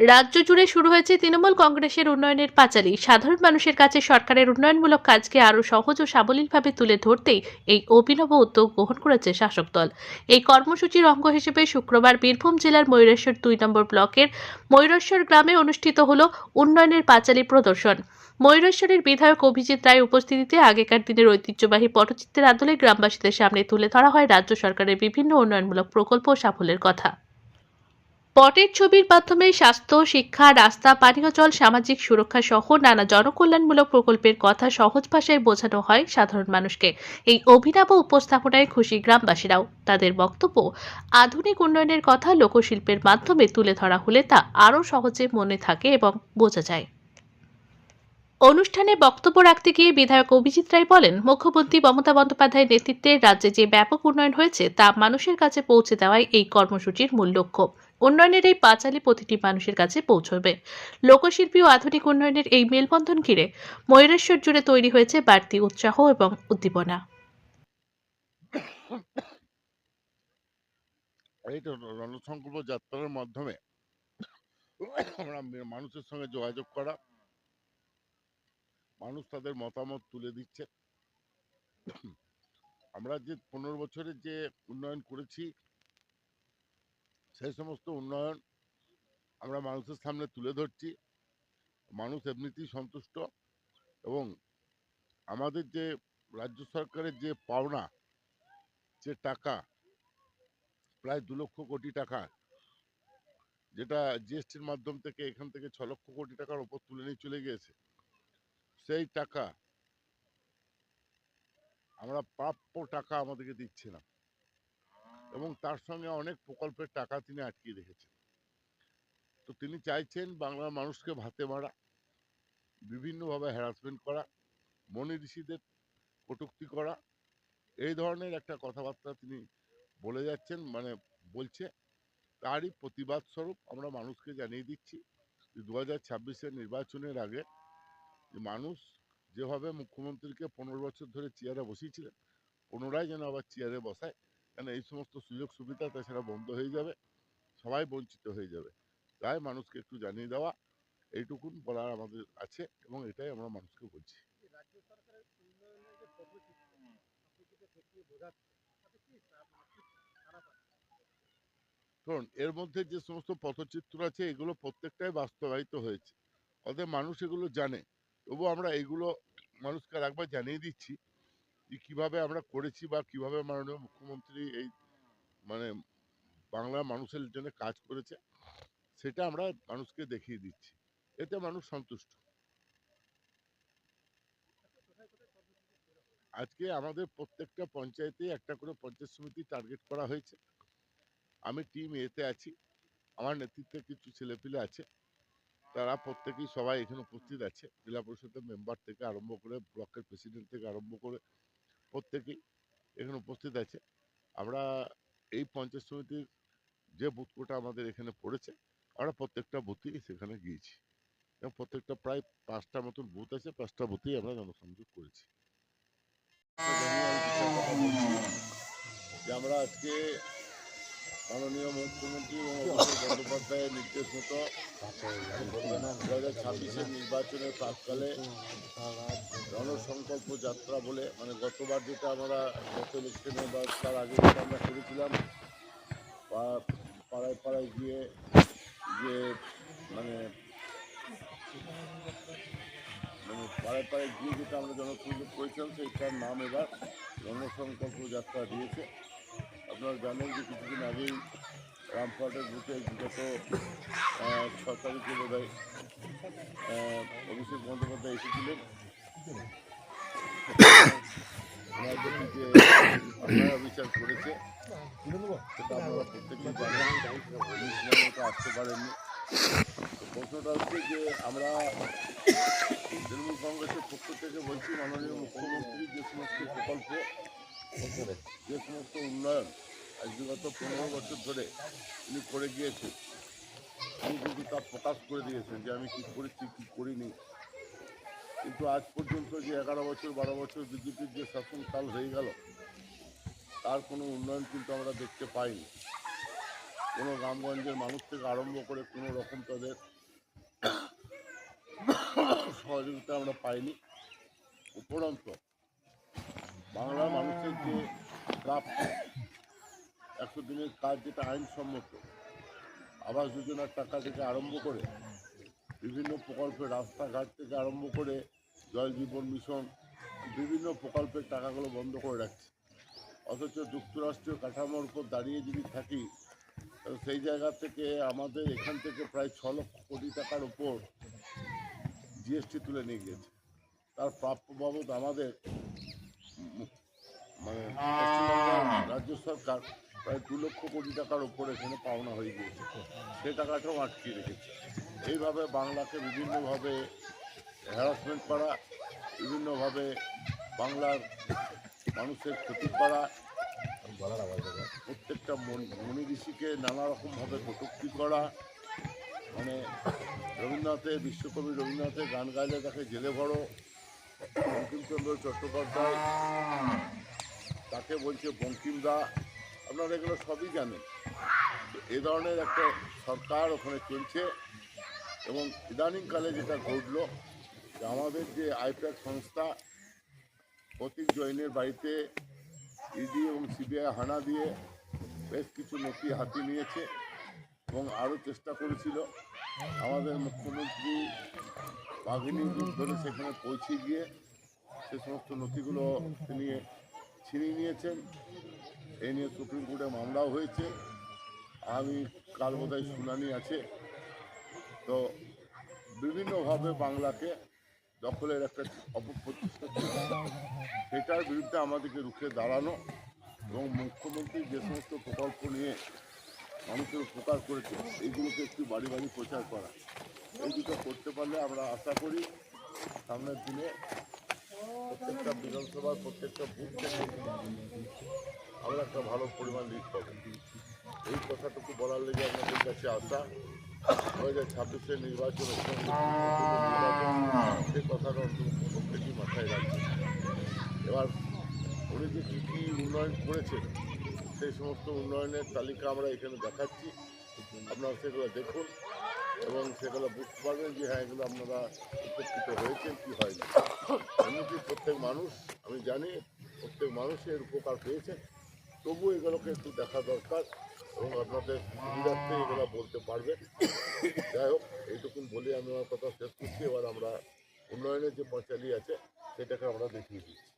রাজ্য জুড়ে শুরু হয়েছে তৃণমূল কংগ্রেসের উন্নয়নের পাঁচালী। সাধারণ মানুষের কাছে সরকারের উন্নয়নমূলক কাজকে আরও সহজ ও সাবলীলভাবে তুলে ধরতেই এই অভিনব উদ্যোগ গ্রহণ করেছে শাসক দল। এই কর্মসূচির অঙ্গ হিসেবে শুক্রবার বীরভূম জেলার ময়ূরেশ্বর দুই নম্বর ব্লকের ময়ূরেশ্বর গ্রামে অনুষ্ঠিত হল উন্নয়নের পাঁচালী প্রদর্শন। ময়ূরেশ্বরের বিধায়ক অভিজিৎ রায় উপস্থিতিতে আগেকার দিনের ঐতিহ্যবাহী পটচিত্রের আদলে গ্রামবাসীদের সামনে তুলে ধরা হয় রাজ্য সরকারের বিভিন্ন উন্নয়নমূলক প্রকল্প ও সাফল্যের কথা। পটের ছবির মাধ্যমে স্বাস্থ্য, শিক্ষা, রাস্তা, পানীয় জল, সামাজিক সুরক্ষা সহ নানা জনকল্যাণমূলক প্রকল্পের কথা সহজ ভাষায় বোঝানো হয় সাধারণ মানুষকে। এই অভিনব উপস্থাপনায় খুশি গ্রামবাসীরাও। তাদের বক্তব্য, আধুনিক উন্নয়নের কথা লোকশিল্পের মাধ্যমে তুলে ধরা হলে তা আরও সহজে মনে থাকে এবং বোঝা যায়। অনুষ্ঠানে বক্তব্য রাখতে গিয়ে বিধায়ক অভিজিৎ রায় বলেন, মুখ্যমন্ত্রী মমতা বন্দ্যোপাধ্যায়ের নেতৃত্বে রাজ্যে যে ব্যাপক উন্নয়ন হয়েছে তা মানুষের কাছে পৌঁছে দেওয়াই এই কর্মসূচির মূল লক্ষ্য। উন্নয়নের এই পাঁচালী প্রতিটি মানুষের কাছে পৌঁছবে। লোকশিল্পী ও আধুনিক উন্নয়নের এই মেলবন্ধন ঘিরে ময়ূরেশ্বর জুড়ে তৈরি হয়েছে বাড়তি উৎসাহ এবং উদ্দীপনা। এই রণসংকল্প যাত্রার মাধ্যমে আমরা মানুষের সঙ্গে যোগাযোগ করা, মানুষ তাদের মতামত তুলে দিচ্ছে। আমরা যে পনেরো বছরের যে উন্নয়ন করেছি সেই সমস্ত উন্নয়ন আমরা মানুষের সামনে তুলে ধরছি। মানুষ এমনিতেই সন্তুষ্ট এবং আমাদের যে রাজ্য সরকারের যে পাওনা, যে টাকা, প্রায় দু লক্ষ কোটি টাকা, যেটা জিএসটির মাধ্যম থেকে এখান থেকে ছ লক্ষ কোটি টাকার ওপর তুলে নিয়ে চলে গিয়েছে, সেই টাকা আমরা প্রাপ্য টাকা আমাদেরকে দিচ্ছে না এবং তার সঙ্গে অনেক প্রকল্পের টাকা তিনি আটকিয়ে রেখেছেন। তো তিনি চাইছেন বাংলার মানুষকে ভাতে মারা, বিভিন্নভাবে হ্যারাসমেন্ট করা, মনি ঋষিদের কটুক্তি করা, এই ধরনের একটা কথাবার্তা তিনি বলে যাচ্ছেন মানে বলছে, তারই প্রতিবাদ স্বরূপ আমরা মানুষকে জানিয়ে দিচ্ছি দু হাজার ছাব্বিশের নির্বাচনের আগে মানুষ যেভাবে মুখ্যমন্ত্রীকে পনেরো বছর ধরে চেয়ারে বসিয়েছিলেন, পুনরায় যেন আবার চেয়ারে বসায় কেন এই সমস্ত সুযোগ সুবিধা তাছাড়া বন্ধ হয়ে যাবে? সবাই বঞ্চিত হয়ে যাবে। তাই মানুষকে একটু জানিয়ে দেওয়া এইটুকুন বলার আমাদের আছে এবং এটাই আমরা মানুষকে বলছি। কারণ এর মধ্যে যে সমস্ত পথচিত্র আছে এগুলো প্রত্যেকটাই বাস্তবায়িত হয়েছে। অতএব মানুষ এগুলো জানে। তবু আমরা এগুলো মানুষকে আর একবার জানিয়ে দিচ্ছি কীভাবে আমরা করেছি বা কীভাবে মাননীয় মুখ্যমন্ত্রী এই মানে বাংলার মানুষের জন্য কাজ করেছে, সেটা আমরা মানুষকে দেখিয়ে দিচ্ছি। এতে মানুষ সন্তুষ্ট। আজকে আমাদের প্রত্যেকটা পঞ্চায়েতে একটা করে পঞ্চায়েত সমিতি টার্গেট করা হয়েছে। আমি টিম এতে আছি, আমার নেতৃত্বে কিছু ছেলেপিলে আছে, তারা প্রত্যেকেই সবাই এখানে উপস্থিত আছে। জেলা পরিষদের মেম্বার থেকে আরম্ভ করে, ব্লকের প্রেসিডেন্ট থেকে আরম্ভ করে প্রত্যেকেই এখানে উপস্থিত আছে। আমরা এই পঞ্চায়েত সমিতির যে বুথ কোটা আমাদের এখানে পড়েছে আমরা প্রত্যেকটা বুথই সেখানে গিয়েছি। এবং প্রত্যেকটা প্রায় পাঁচটা মতন বুথ আছে পাঁচটা বুথেই আমরা জনসংযোগ করেছি। যে আমরা আজকে মাননীয় মুখ্যমন্ত্রী মমতা বন্দ্যোপাধ্যায়ের নির্দেশ মতো দু হাজার ছাব্বিশের নির্বাচনের প্রাককালে জনসংকল্প যাত্রা বলে মানে গতবার যেটা আমরা গত ইলেকশনে বা তার আগে যেটা আমরা করেছিলাম পাড়ায় পাড়ায় গিয়ে, যে মানে মানে পাড়ায় পাড়ায় গিয়ে যেটা আমরা জনসংযোগ করেছিলাম, সেইটার নাম এবার জনসংকল্প যাত্রা দিয়েছে। আপনারা জানেন যে কিছুদিন আগেই রামপুরহাটের বুথে বিগত ছ তারিখে অভিষেক বন্দ্যোপাধ্যায় এসেছিলেন। যে অন্যায় বিচার করেছে। আপনারা প্রত্যেকেই আসতে পারেননি। প্রশ্নটা হচ্ছে যে আমরা তৃণমূল কংগ্রেসের পক্ষ থেকে বলছি, মাননীয় মুখ্যমন্ত্রী যে সমস্ত প্রকল্প, যে সমস্ত উন্নয়ন বিগত পনেরো বছর ধরে তিনি করে গিয়েছেন। তিনি কিন্তু তা প্রকাশ করে দিয়েছেন যে আমি কী করেছি, কী করিনি। কিন্তু আজ পর্যন্ত যে এগারো বছর, বারো বছর বিজেপির যে শাসনকাল হয়ে গেল, তার কোনো উন্নয়ন কিন্তু আমরা দেখতে পাইনি। কোনো গ্রামগঞ্জের মানুষ থেকে আরম্ভ করে কোনো রকম তাদের সহযোগিতা আমরা পাইনি। উপরন্ত, বাংলার মানুষের যে প্রাপ্য একশো দিনের কাজ যেটা আইনসম্মত, আবাস যোজনার টাকা থেকে আরম্ভ করে বিভিন্ন প্রকল্পের রাস্তাঘাট থেকে আরম্ভ করে জল জীবন মিশন, বিভিন্ন প্রকল্পের টাকাগুলো বন্ধ করে রাখছে। অথচ যুক্তরাষ্ট্রীয় কাঠামোর উপর দাঁড়িয়ে যদি থাকি সেই জায়গা থেকে আমাদের এখান থেকে প্রায় ছ লক্ষ কোটি টাকার উপর জিএসটি তুলে নিয়ে গিয়েছে। তার প্রাপ্য বাবদ আমাদের মানে সরকার প্রায় দু লক্ষ কোটি টাকার উপর এখানে পাওনা হয়ে গিয়েছে। সে টাকাটাও আটকিয়ে রেখেছে। এইভাবে বাংলাকে বিভিন্নভাবে হ্যারাসমেন্ট করা, বিভিন্নভাবে বাংলার মানুষের ক্ষতি করা, প্রত্যেকটা মন- মনি ঋষিকে নানা রকমভাবে কটূক্তি করা মানে রবীন্দ্রনাথের বিশ্বকবি রবীন্দ্রনাথের গান গাইলে তাকে জেলে ভরো, বঙ্কিমচন্দ্র চট্টোপাধ্যায় তাকে বলছে বঙ্কিমদা আপনারা এগুলো সবই জানেন। এ ধরনের একটা সরকার ওখানে চলছে এবং ইদানিংকালে যেটা ঘটলো, যে আমাদের যে আইপ্যাক সংস্থা, প্রতীক জৈনের বাড়িতে ইডি এবং সিবিআই হানা দিয়ে বেশ কিছু নথি হাতে নিয়েছে এবং আরও চেষ্টা করেছিল। আমাদের মুখ্যমন্ত্রী বাঘিনী ধরে সেখানে পৌঁছে গিয়ে সে সমস্ত নথিগুলো তিনি ছিনিয়ে নিয়েছেন। এই নিয়ে সুপ্রিম কোর্টে মামলাও হয়েছে। আমি কাল বোধহয় শুনানি আছে। তো বিভিন্নভাবে বাংলাকে দখলের একটা অপপ্রতিষ্ঠা। সেটার বিরুদ্ধে আমাদেরকে রুখে দাঁড়ানো এবং মুখ্যমন্ত্রী যে সমস্ত প্রকল্প নিয়ে মানুষের উপকার করেছে, এইগুলোকে একটু বাড়ি বাড়ি প্রচার করা। এই দুটো করতে পারলে আমরা আশা করি সামনের দিনে প্রত্যেকটা বিধানসভার প্রত্যেকটা বুথ আমরা একটা ভালো পরিমাণ লিড পাবো। এই কথাটুকু বলার লেগে আপনাদের কাছে আসা। দু হাজার ছাব্বিশের নির্বাচন এবং নির্বাচন, সে কথাটা প্রত্যেকেই মাথায় রাখবে। এবার উনি যে কী কী উন্নয়ন করেছেন, সেই সমস্ত উন্নয়নের তালিকা আমরা এখানে দেখাচ্ছি। আপনারা সেগুলো দেখুন। এবং সেগুলো বুঝতে পারবেন যে হ্যাঁ এগুলো আপনারা উপকৃত হয়েছেন, কি হয়নি। এমনকি প্রত্যেক মানুষ, আমি জানি প্রত্যেক মানুষের উপকার পেয়েছেন তবু এগুলোকে একটু দেখা দরকার এবং আপনাদের সুবিধার্থে এগুলো বলতে পারবেন। যাই হোক, এইটুকুন বলে আমি আমার কথা শেষ করছি। এবার আমরা উন্নয়নের যে পঁচালি আছে, সেটাকে আমরা দেখিয়ে দিচ্ছি।